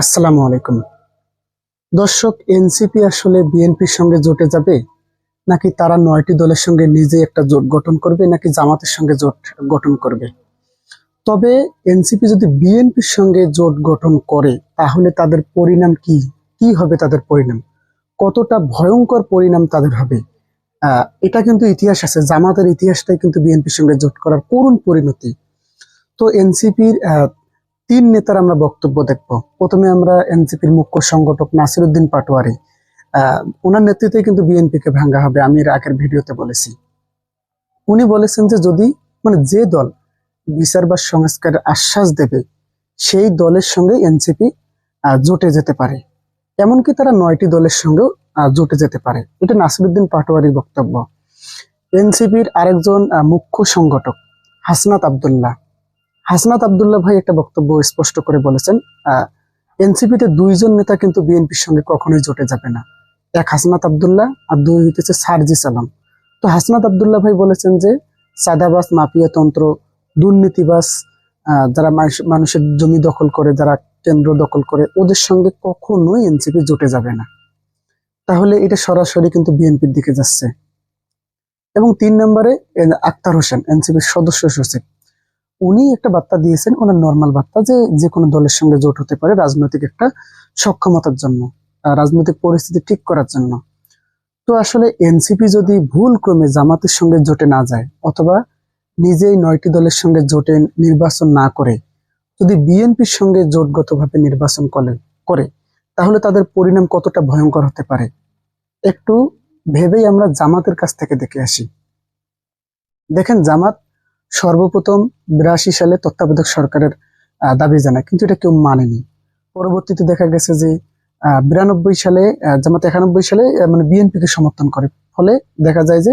আসসালামু আলাইকুম। দর্শক, এনসিপি আসলে বিএনপির সঙ্গে জোটে যাবে? নাকি তারা নয়টি দলের সঙ্গে নিজে একটা জোট গঠন করবে, নাকি জামাতের সঙ্গে জোট গঠন করবে? তবে এনসিপি যদি বিএনপির সঙ্গে জোট গঠন করে, তাহলে তাদের পরিণাম কি? কি হবে তাদের পরিণাম? কতটা ভয়ঙ্কর পরিণাম তাদের হবে? এটা কিন্তু ইতিহাস আছে, জামাতের ইতিহাসটাই কিন্তু বিএনপির সঙ্গে জোট করার করুণ পরিণতি। তো এনসিপির তিন নেতার আমরা বক্তব্য দেখব। প্রথমে আমরা এনসিপির মুখ্য সংগঠক নাসিরুদ্দিন পাটোয়ারি। ওনার নেতৃত্বে কিন্তু বিএনপিকে ভাঙ্গা হবে, আমি এর আগের ভিডিওতে বলেছি। উনি বলেছেন যে যদি মানে যে দল বিচার বা সংস্কারের আশ্বাস দেবে, সেই দলের সঙ্গে এনসিপি জোটে যেতে পারে। এমনকি তারা নয়টি দলের সঙ্গেও জোটে যেতে পারে। এটা নাসিরুদ্দিন পাটোয়ারির বক্তব্য। এনসিপির আরেকজন মুখ্য সংগঠক, হাসনাত আবদুল্লাহ। হাসনাত আবদুল্লাহ ভাই একটা বক্তব্য স্পষ্ট করে বলেছেন এনসিপিতে দুইজন নেতা কিন্তু বিএনপির সঙ্গে কখনোই জোটে যাবে না। এক হাসনাত আবদুল্লাহ আর দুই হইতেছে সারজিস আলম। তো হাসনাত আবদুল্লাহ ভাই বলেছেন যে সাদাবাস মাফিয়া তন্ত্র দুর্নীতিবাস যারা মানুষের জমি দখল করে, যারা কেন্দ্র দখল করে, ওদের সঙ্গে কখনোই এনসিপি জোটে যাবে না। তাহলে এটা সরাসরি কিন্তু বিএনপির দিকে যাচ্ছে। এবং তিন নম্বরে আক্তার হোসেন, এনসিপির সদস্য সচিব। উনি একটা বার্তা দিয়েছেন, ওনার নর্মাল বার্তা যে যে কোনো দলের সঙ্গে জোট হতে পারে রাজনৈতিক একটা সক্ষমতার জন্য রাজনৈতিক পরিস্থিতি ঠিক করার জন্য। তো আসলে এনসিপি যদি ভুল ক্রমে জামাতের সঙ্গে জোটে না যায়, অথবা নিজেই নয়টি দলের সঙ্গে জোটে নির্বাচন না করে, যদি বিএনপির সঙ্গে জোটগতভাবে নির্বাচন করে করে, তাহলে তাদের পরিণাম কতটা ভয়ঙ্কর হতে পারে? একটু ভেবেই আমরা জামাতের কাছ থেকে দেখে আসি। দেখেন, জামাত সর্বপ্রথম বিরাশি সালে তত্ত্বাবধায়ক সরকারের দাবি জানায়, কিন্তু এটা কেউ মানেনি। পরবর্তীতে দেখা গেছে যে বিরানব্বই সালে জামাত একানব্বই সালে মানে বিএনপিকে সমর্থন করে। ফলে দেখা যায় যে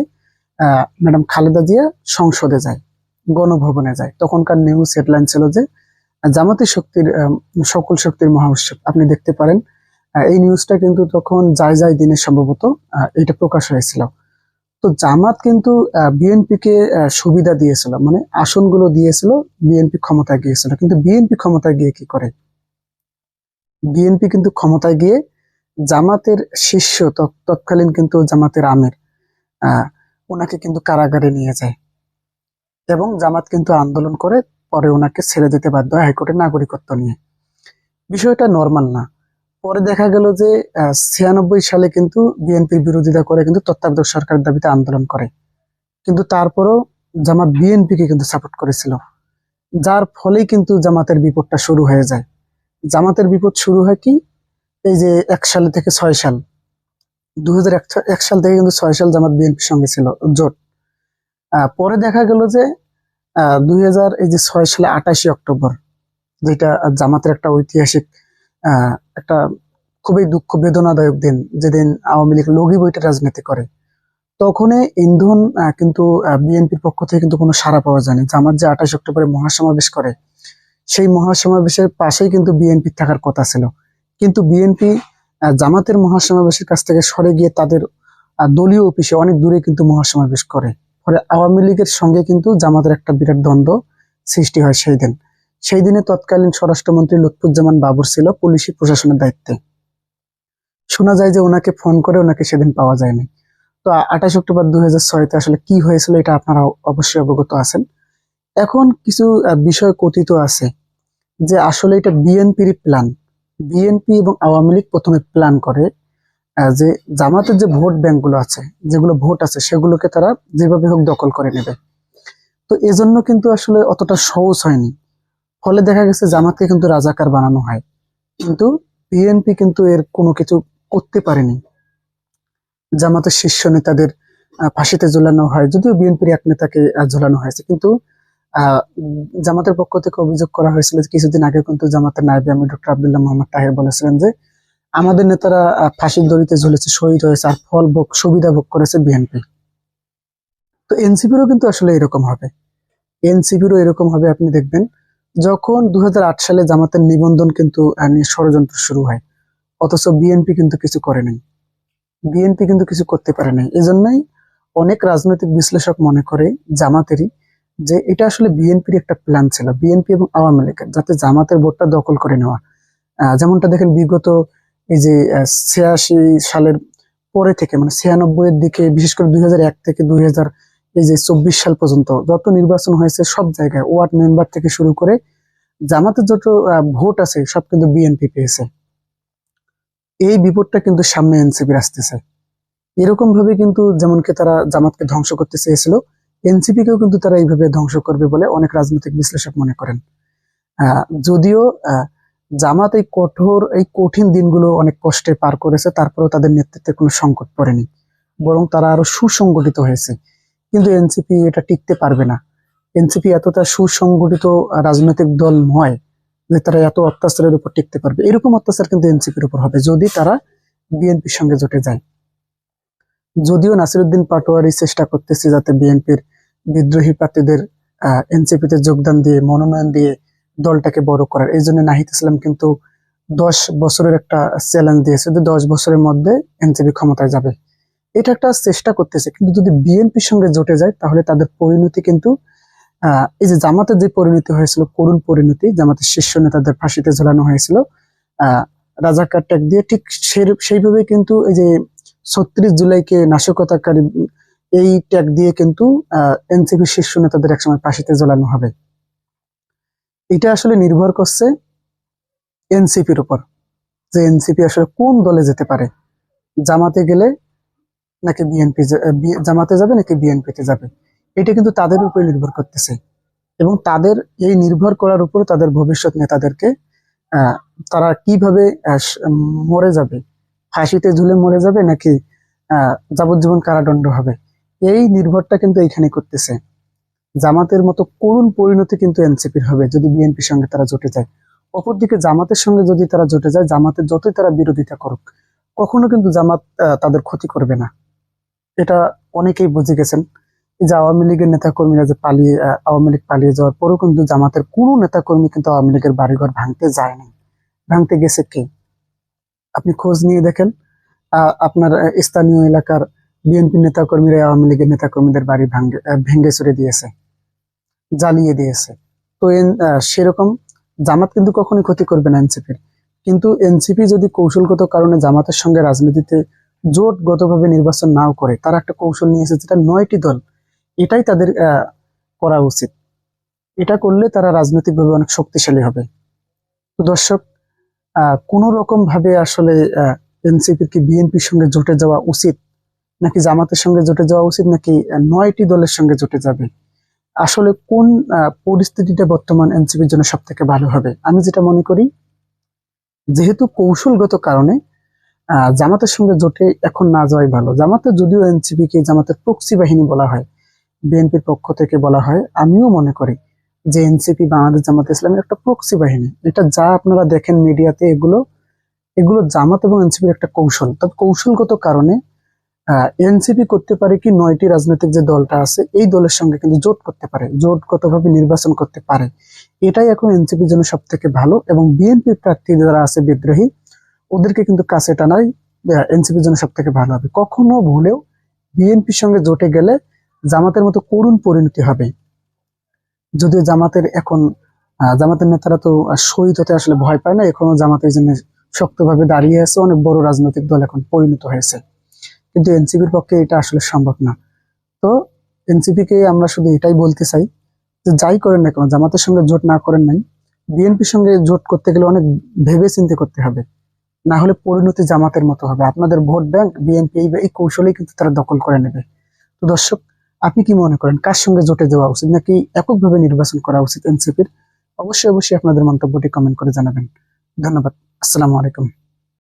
ম্যাডাম খালেদা জিয়া সংসদে যায়, গণভবনে যায়। তখনকার নিউজ হেডলাইন ছিল যে, জামাতি শক্তির সকল শক্তির মহা উৎসব আপনি দেখতে পারেন এই নিউজটা কিন্তু তখন যায় যায় দিনে সম্ভবত এটা প্রকাশ হয়েছিল। তো জামাত কিন্তু বিএনপি কে আহ, সুবিধা দিয়েছিল মানে আসনগুলো দিয়েছিল বিএনপি ক্ষমতায় গিয়েছিল। কিন্তু বিএনপি ক্ষমতায় গিয়ে কি করে? বিএনপি কিন্তু ক্ষমতায় গিয়ে জামাতের শিষ্য তৎ- তৎকালীন কিন্তু জামাতের আমের ওনাকে কিন্তু কারাগারে নিয়ে যায়। এবং জামাত কিন্তু আন্দোলন করে পরে ওনাকে ছেড়ে দিতে বাধ্য হাইকোর্টের নাগরিকত্ব নিয়ে। বিষয়টা নর্মাল না। পরে দেখা গেল যে ছিয়ানব্বই সালে কিন্তু বিএনপির বিরোধিতা করে কিন্তু তত্ত্বাবধায়ক সরকারের দাবিতে আন্দোলন করে। কিন্তু তারপরও জামাত বিএনপিকে কিন্তু সাপোর্ট করেছিল। যার ফলেই কিন্তু জামাতের বিপদটা শুরু হয়ে যায়। জামাতের বিপদ শুরু হয় কি? এই যে এক সাল থেকে ছয় সাল। দু এক সাল থেকে কিন্তু ছয় সাল জামাত বিএনপির সঙ্গে ছিল জোট। পরে দেখা গেল যে দুই হাজার এই যে ছয় সালে আঠাশে অক্টোবর, যেটা জামাতের একটা ঐতিহাসিক একটা খুবই দুঃখ বেদনাদায়ক দিন, যেদিন আওয়ামী লীগ লগি বইটা রাজনীতি করে। তখনই ইন্ধন কিন্তু বিএনপির পক্ষ থেকে কিন্তু কোনো সাড়া পাওয়া যায়নি। জামাত যে আঠাশ অক্টোবরে মহাসমাবেশ করে, সেই মহাসমাবেশের পাশেই কিন্তু বিএনপি থাকার কথা ছিল। কিন্তু বিএনপি জামাতের মহাসমাবেশের কাছ থেকে সরে গিয়ে তাদের দলীয় অফিসে অনেক দূরে কিন্তু মহাসমাবেশ করে। ফলে আওয়ামী লীগের সঙ্গে কিন্তু জামাতের একটা বিরাট দ্বন্দ্ব সৃষ্টি হয় সেই দিন। সেই দিনে তৎকালীন স্বরাষ্ট্রমন্ত্রী লুৎফুজ্জামান বাবুর ছিল পুলিশি প্রশাসনের দায়িত্বে। শোনা যায় যে ওনাকে ফোন করে ওনাকে সেদিন পাওয়া যায়নি। তো আঠাশ অক্টোবর দুই হাজার ছয়তে আসলে কি হয়েছিল এটা আপনারা অবশ্যই অবগত আছেন। এখন কিছু বিষয় কথিত আছে যে আসলে এটা বিএনপির প্ল্যান বিএনপি এবং আওয়ামী লীগ প্রথমে প্ল্যান করে যে জামাতের যে ভোট ব্যাংকগুলো আছে, যেগুলো ভোট আছে সেগুলোকে তারা যেভাবে হোক দখল করে নেবে। তো এজন্য কিন্তু আসলে অতটা সহজ হয়নি। ফলে দেখা গেছে জামাতকে কিন্তু রাজাকার বানানো হয়। কিন্তু বিএনপি কিন্তু এর কোনো কিছু করতে পারেনি। জামাতের শীর্ষ নেতাদের ফাঁসিতে ঝুলানো হয়, যদিও বিএনপির এক নেতাকে ঝুলানো হয়েছে। কিন্তু জামাতের পক্ষ থেকে অভিযোগ করা হয়েছিল কিছুদিন আগে কিন্তু জামাতের নায়েবে আমি ডক্টর আবদুল্লাহ মোহাম্মদ তাহের বলেছিলেন যে, আমাদের নেতারা ফাঁসির দড়িতে ঝুলেছে, শহীদ হয়েছে, আর ফল ভোগ, সুবিধা ভোগ করেছে বিএনপি তো এনসিপিরও কিন্তু আসলে এরকম হবে। এনসিপিরও এরকম হবে, আপনি দেখবেন। যখন দু হাজার আট সালে জামাতের নিবন্ধন কিন্তু ষড়যন্ত্র শুরু হয়, অথচ বিএনপি কিন্তু কিছু করে নাই। বিএনপি কিন্তু কিছু করতে পারে নাই। এজন্যই অনেক রাজনৈতিক বিশ্লেষক মনে করে জামাতেরই যে এটা আসলে বিএনপির একটা প্ল্যান ছিল। বিএনপি এবং আওয়ামী লীগের, যাতে জামাতের ভোটটা দখল করে নেওয়া। যেমনটা দেখেন বিগত এই যে ছিয়াশি সালের পরে থেকে মানে ছিয়ানব্বই এর দিকে, বিশেষ করে দুই থেকে দুই হাজার এই যে চব্বিশ সাল পর্যন্ত যত নির্বাচন হয়েছে সব জায়গায় ওয়ার্ড মেম্বার থেকে শুরু করে জামাতের যত ভোট আছে, সব কিন্তু বিএনপি পেয়েছে। এই বিপদটা কিন্তু সামনে এনসিপির আসতেছে। এরকম ভাবে কিন্তু যেমনকি তারা জামাতকে ধ্বংস করতে চেয়েছিল এনসিপি কেও কিন্তু তারা এইভাবে ধ্বংস করবে বলে অনেক রাজনৈতিক বিশ্লেষক মনে করেন। যদিও জামাত এই কঠোর, এই কঠিন দিনগুলো অনেক কষ্টে পার করেছে, তারপরেও তাদের নেতৃত্বে কোনো সংকট পড়েনি। বরং তারা আরও সুসংগঠিত হয়েছে। কিন্তু এনসিপি এটা টিকতে পারবে না। এনসিপি এতটা সুসংগঠিত রাজনৈতিক দল নয় যে তারা এত অত্যাচারের উপর টিকতে পারবে। এরকম অত্যাচার কিন্তু এনসিপির উপর হবে, যদি তারা বিএনপির সঙ্গে জোটে যায়। যদিও নাসিরুদ্দিন পাটোয়ারি চেষ্টা করতেছে যাতে বিএনপির বিদ্রোহী প্রার্থীদের এনসিপিতে যোগদান দিয়ে, মনোনয়ন দিয়ে দলটাকে বড় করার। এই জন্য নাহিদ ইসলাম কিন্তু দশ বছরের একটা চ্যালেঞ্জ দিয়েছে, যে দশ বছরের মধ্যে এনসিপি ক্ষমতায় যাবে। এটা একটা চেষ্টা করতেছে। কিন্তু যদি বিএনপির সঙ্গে জোটে যায় তাহলে তাদের পরিণতি কিন্তু আহ, এই যে জামাতের যে পরিণতি হয়েছিল করুণ পরিণতি জামাতের শীর্ষ নেতাদের ফাঁসিতে ঝোলানো হয়েছিল আহ রাজাকার ট্যাগ দিয়ে ঠিক সেইভাবে কিন্তু এই যে ছত্রিশ জুলাইকে নাশকতাকারী এই ট্যাগ দিয়ে কিন্তু এনসিপি শীর্ষ নেতাদের একসময় ফাঁসিতে ঝোলানো হবে। এটা আসলে নির্ভর করছে এনসিপির উপর যে এনসিপি আসলে কোন দলে যেতে পারে। জামাতে গেলে নাকি বিএনপি জামাতে যাবে নাকি বিএনপিতে যাবে? এটা কিন্তু তাদের উপরে নির্ভর করতেছে। এবং তাদের এই নির্ভর করার উপর তাদের ভবিষ্যৎ নেতাদেরকে তারা কীভাবে মরে যাবে? ফাঁসিতে ঝুলে মরে যাবে নাকি যাবজ্জীবন কারাদণ্ড হবে? এই নির্ভরটা কিন্তু এইখানে করতেছে। জামাতের মতো করুণ পরিণতি কিন্তু এনসিপির হবে যদি বিএনপির সঙ্গে তারা জোটে যায়। অপরদিকে জামাতের সঙ্গে যদি তারা জোটে যায়, জামাতের যতই তারা বিরোধিতা করুক, কখনো কিন্তু জামাত তাদের ক্ষতি করবে না। এটা অনেকেই বুঝে গেছেন যে আওয়ামী লীগের নেতা কর্মীরা যে পালিয়ে আওয়ামী লীগ পালিয়ে যাওয়ার পরেও কিন্তু জামাতের কোনো নেতা কর্মী কিন্তু আওয়ামী লীগের বাড়িঘর ভাঙতে যায়নি। ভাঙতে গেছে কে? আপনি খোঁজ নিয়ে দেখেন আপনার স্থানীয় এলাকার বিএনপি নেতা কর্মীরা আওয়ামী লীগের নেতা কর্মীদের বাড়ি ভাঙ্গে ভেঙে চুরে দিয়েছে, জ্বালিয়ে দিয়েছে। তো সেরকম জামাত কিন্তু কখনোই ক্ষতি করবে না এনসিপির। কিন্তু এনসিপি যদি কৌশলগত কারণে জামাতের সঙ্গে রাজনীতিতে জোটগতভাবে নির্বাচন নাও করে, তারা একটা কৌশল নিয়ে এসেছে, যেটা নয়টি দল, এটাই তাদের করা উচিত। এটা করলে তারা রাজনৈতিকভাবে অনেক শক্তিশালী হবে। তো দর্শক কোনো রকম ভাবে আসলে এনসিপির কি বিএনপির সঙ্গে জোটে যাওয়া উচিত, নাকি জামাতের সঙ্গে জোটে যাওয়া উচিত, নাকি নয়টি দলের সঙ্গে জোটে যাবে? আসলে কোন পরিস্থিতিটা বর্তমান এনসিপির জন্য সব থেকে ভালো হবে? আমি যেটা মনে করি, যেহেতু কৌশলগত কারণে জামাতের সঙ্গে জোটে এখন না যাওয়াই ভালো। জামাতের যদিও এনসিপি কে জামাতের প্রক্সি বাহিনী বলা হয়, বিএনপির পক্ষ থেকে বলা হয়, আমিও মনে করি যে এনসিপি বাংলাদেশ জামাত ইসলামের একটা প্রক্সি বাহিনী। এটা যা আপনারা দেখেন মিডিয়াতে, এগুলো এগুলো জামাত এবং এনসিপির একটা কৌশল। তবে কৌশলগত কারণে এনসিপি করতে পারে কি নয়টি রাজনৈতিক যে দলটা আছে, এই দলের সঙ্গে কিন্তু জোট করতে পারে, জোটগতভাবে নির্বাচন করতে পারে। এটাই এখন এনসিপির জন্য সব থেকে ভালো এবং বিএনপি প্রার্থী যারা আছে বিদ্রোহী ওদেরকে কিন্তু কাছে টানাই এনসিপির জন্য সব থেকে ভালো হবে। কখনো ভুলেও বিএনপির সঙ্গে জোটে গেলে জামাতের মতো করুণ পরিণতি হবে। যদিও জামাতের এখন জামাতের নেতারা তো শহীদ হতে আসলে ভয় পায় না, এখনও জামাতের জন্য শক্তভাবে দাঁড়িয়ে আছে, অনেক বড় রাজনৈতিক দল এখন পরিণত হয়েছে। কিন্তু এনসিপির পক্ষে এটা আসলে সম্ভব না। তো এনসিপি কে আমরা শুধু এটাই বলতে চাই যে যাই করেন না কেন, জামাতের সঙ্গে জোট না করেন নাই বিএনপির সঙ্গে জোট করতে গেলে অনেক ভেবে চিন্তে করতে হবে। না হলে পরিণতি জামাতের মতো হবে। আপনাদের ভোট ব্যাংক, বিএনপি এই কৌশলেই কিন্তু তারা দখল করে নেবে। তো দর্শক, আপনি কি মনে করেন, কার সঙ্গে জোটে দেওয়া উচিত নাকি এককভাবে নির্বাচন করা উচিত এনসিপির? অবশ্যই অবশ্যই আপনাদের মন্তব্যটি কমেন্ট করে জানাবেন। ধন্যবাদ। আসসালামু আলাইকুম।